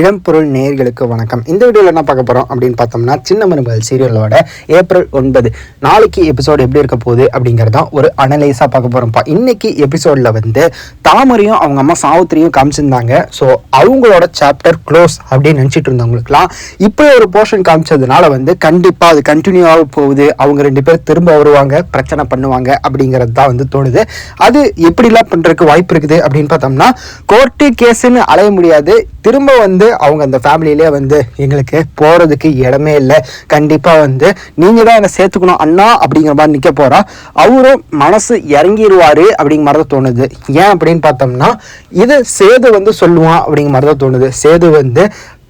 இளம்பொருள் நேர்களுக்கு வணக்கம். இந்த வீடியோவில் என்ன பார்க்க போகிறோம் அப்படின்னு பார்த்தோம்னா சின்ன மருமகள் சீரியலோட ஏப்ரல் ஒன்பது. நாளைக்கு எபிசோடு எப்படி இருக்க போகுது அப்படிங்கிறதான் ஒரு அனலைஸாக பார்க்க போகிறோம்ப்பா இன்னைக்கு எபிசோடில் வந்து தாமரையும் அவங்க அம்மா சாவுத்திரியும் காமிச்சிருந்தாங்க. ஸோ அவங்களோட சாப்டர் க்ளோஸ் அப்படின்னு நினச்சிட்டு இருந்தவங்களுக்குலாம் இப்போ ஒரு போர்ஷன் காமிச்சதுனால வந்து கண்டிப்பாக அது கண்டினியூவாக போகுது. அவங்க ரெண்டு பேர் திரும்ப வருவாங்க பிரச்சனை பண்ணுவாங்க அப்படிங்கிறது தான் வந்து தோணுது. அது எப்படிலாம் பண்ணுறதுக்கு வாய்ப்பு இருக்குது அப்படின்னு பார்த்தோம்னா கோர்ட்டு கேஸுன்னு அலைய முடியாது. திரும்ப வந்து அவங்க அந்த ஃபேமிலியிலே வந்து எங்களுக்கு போகிறதுக்கு இடமே இல்லை. கண்டிப்பாக வந்து நீங்கள் தான் என்னை சேர்த்துக்கணும் அண்ணா அப்படிங்கிற மாதிரி நிற்க போகிறா அவரும் மனசு இறங்கிடுவார் அப்படிங்கிற மாதிரி தான் தோணுது. ஏன் அப்படின்னு பார்த்தோம்னா இது சேது வந்து சொல்லுவான் அப்படிங்கிற மாதிரி தான் தோணுது. சேது வந்து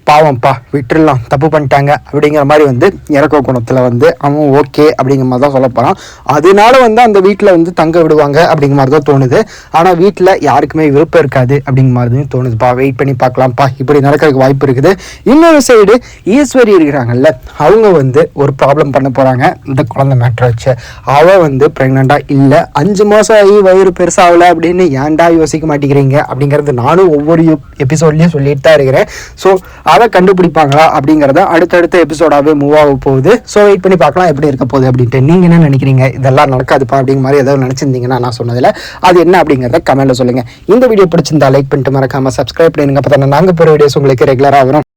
பாவம்ப்பா விட்டுறலாம் தப்பு பண்ணிட்டாங்க அப்படிங்கிற மாதிரி வந்து இறக்க குணத்தில் வந்து அவன் ஓகே அப்படிங்கிற மாதிரி தான் சொல்ல போகிறான் அதனால வந்து அந்த வீட்டில் வந்து தங்க விடுவாங்க அப்படிங்கிற மாதிரி தான் தோணுது. ஆனால் வீட்டில் யாருக்குமே விருப்பம் இருக்காது அப்படிங்கிற மாதிரி தான் தோணுதுப்பா வெயிட் பண்ணி பார்க்கலாம்ப்பா. இப்படி நடக்கிறதுக்கு வாய்ப்பு இருக்குது. இன்னொரு சைடு ஈஸ்வரி இருக்கிறாங்கல்ல அவங்க வந்து ஒரு ப்ராப்ளம் பண்ண போகிறாங்க இந்த குழந்தை மேட்ரு வச்சு அவள் வந்து ப்ரெக்னெண்ட்டாக இல்லை. அஞ்சு மாதம் ஆகி வயிறு பெருசாகல அப்படின்னு ஏன்டா யோசிக்க மாட்டேங்கிறீங்க? அப்படிங்கிறது நானும் ஒவ்வொரு எபிசோட்லேயும் சொல்லிட்டு தான் இருக்கிறேன். ஸோ அதை கண்டுபிடிப்பாங்களா அப்படிங்கிறத அடுத்தடுத்த எபிசோடாகவே மூவ் ஆக போகுது. ஸோ வெயிட் பண்ணி பார்க்கலாம் எப்படி இருக்க போகுது அப்படின்ட்டு. நீங்கள் என்ன நினைக்கிறீங்க? இதெல்லாம் நடக்காதுப்பா அப்படிங்கிற மாதிரி ஏதாவது நினச்சிருந்தீங்கன்னா நான் சொன்னதில் அது என்ன அப்படிங்கிறத கமெண்ட்டில் சொல்லுங்கள் இந்த வீடியோ பிடிச்சிருந்தா லைக் பண்ணிட்டு மறக்காமல் சப்ஸ்கிரைப் பண்ணுங்க அப்போ நாங்கள் போகிற வீடியோஸ் உங்களுக்கு ரெகுலராக வரும்.